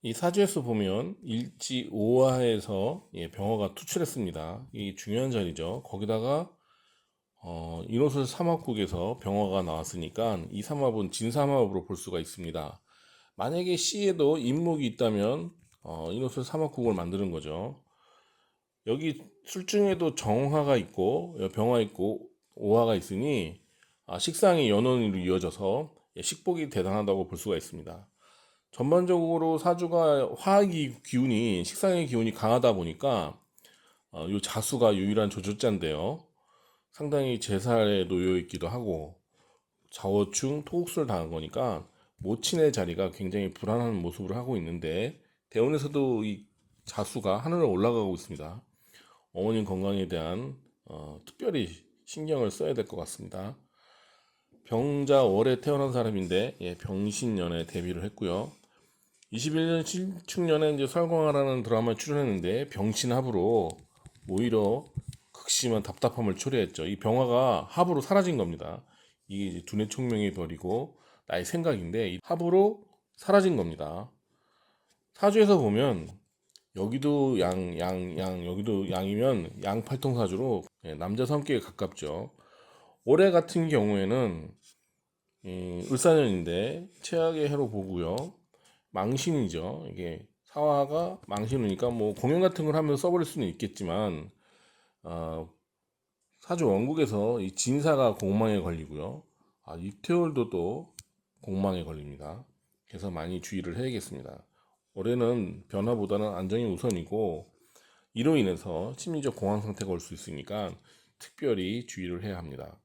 이 사주에서 보면 일지 5화에서 예, 병화가 투출했습니다. 이 중요한 자리죠. 거기다가 어, 인호술 삼합국에서 병화가 나왔으니까 이 삼합은 진삼합으로 볼 수가 있습니다. 만약에 C에도 인목이 있다면 어, 인호술 삼합국을 만드는 거죠. 여기 술중에도 정화가 있고 병화 있고 오화가 있으니 아, 식상이 연원으로 이어져서 예, 식복이 대단하다고 볼 수가 있습니다. 전반적으로 사주가 화학이 기운이 식상의 기운이 강하다 보니까 어, 요 자수가 유일한 조조자인데요. 상당히 제살에 놓여 있기도 하고 자워충 토국술 당한 거니까 모친의 자리가 굉장히 불안한 모습을 하고 있는데 대원에서도 이 자수가 하늘로 올라가고 있습니다. 어머님 건강에 대한 어, 특별히 신경을 써야 될 것 같습니다. 병자 월에 태어난 사람인데 예, 병신년에 데뷔를 했고요. 21년 신축년에 이제 설광하라는 드라마에 출연했는데 병신합으로 오히려 극심한 답답함을 초래했죠. 이 병화가 합으로 사라진 겁니다. 이게 이제 두뇌 총명이 버리고 나의 생각인데 이 합으로 사라진 겁니다. 사주에서 보면 여기도 양, 양, 양, 여기도 양이면 양팔통사주로 예, 남자 성격에 가깝죠. 올해 같은 경우에는 이 을사년인데 최악의 해로 보고요. 망신이죠. 이게 사화가 망신이니까 뭐 공연 같은 걸 하면 써버릴 수는 있겠지만 어, 사주 원국에서 이 진사가 공망에 걸리고요. 아, 입태월도 또 공망에 걸립니다. 그래서 많이 주의를 해야겠습니다. 올해는 변화보다는 안정이 우선이고 이로 인해서 심리적 공황 상태가 올 수 있으니까 특별히 주의를 해야 합니다.